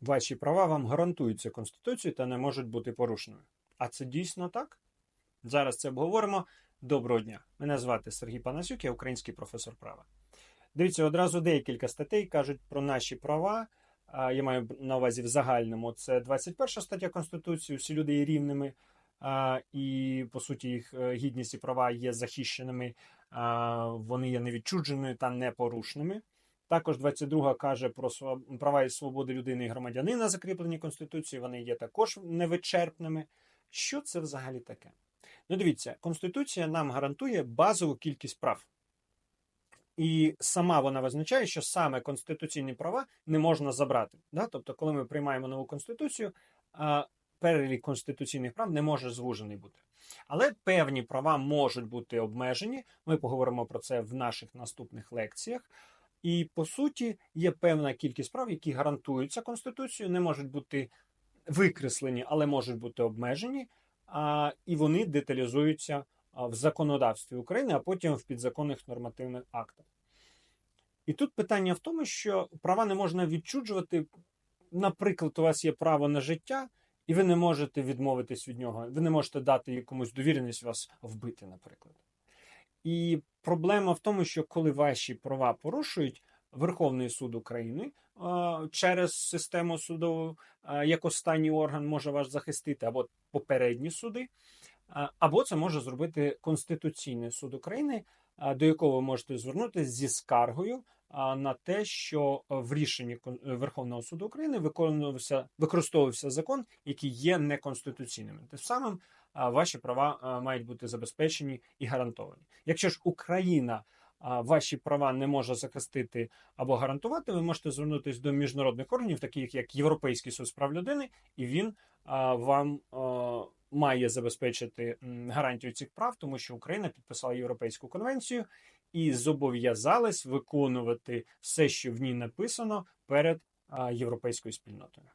Ваші права вам гарантуються Конституцією та не можуть бути порушеними. А це дійсно так? Зараз це обговоримо. Доброго дня. Мене звати Сергій Панасюк, я український професор права. Дивіться, одразу декілька статей кажуть про наші права. Я маю на увазі в загальному. Це 21 стаття Конституції, всі люди є рівними, і по суті їх е, гідність і права є захищеними, вони є невідчудженими та непорушними. Також 22 каже про права і свободи людини і громадянина, закріплені Конституцією. Вони є також невичерпними. Що це взагалі таке? Ну, дивіться, Конституція нам гарантує базову кількість прав. І сама вона визначає, що саме конституційні права не можна забрати. Да? Тобто, коли ми приймаємо нову конституцію, перелік конституційних прав не може звужений бути. Але певні права можуть бути обмежені. Ми поговоримо про це в наших наступних лекціях. І по суті є певна кількість прав, які гарантуються Конституцією, не можуть бути викреслені, але можуть бути обмежені, а, і вони деталізуються в законодавстві України, а потім в підзаконних нормативних актах. І тут питання в тому, що права не можна відчуджувати. Наприклад, у вас є право на життя, і ви не можете відмовитись від нього. Ви не можете дати комусь довіреність вас вбити, наприклад. І проблема в тому, що коли ваші права порушують Верховний суд України через систему судову, як останній орган може вас захистити, або попередні суди, або це може зробити Конституційний суд України, до якого ви можете звернутися зі скаргою е, на те, що в рішенні Кон- Верховного суду України виконувався використовувався закон, який є неконституційним. Тим самим ваші права мають бути забезпечені і гарантовані. Якщо ж Україна ваші права не може захистити або гарантувати, ви можете звернутися до міжнародних органів, таких як Європейський суд прав людини, і він вам має забезпечити гарантію цих прав, тому що Україна підписала Європейську конвенцію і зобов'язалась виконувати все, що в ній написано перед європейською спільнотою.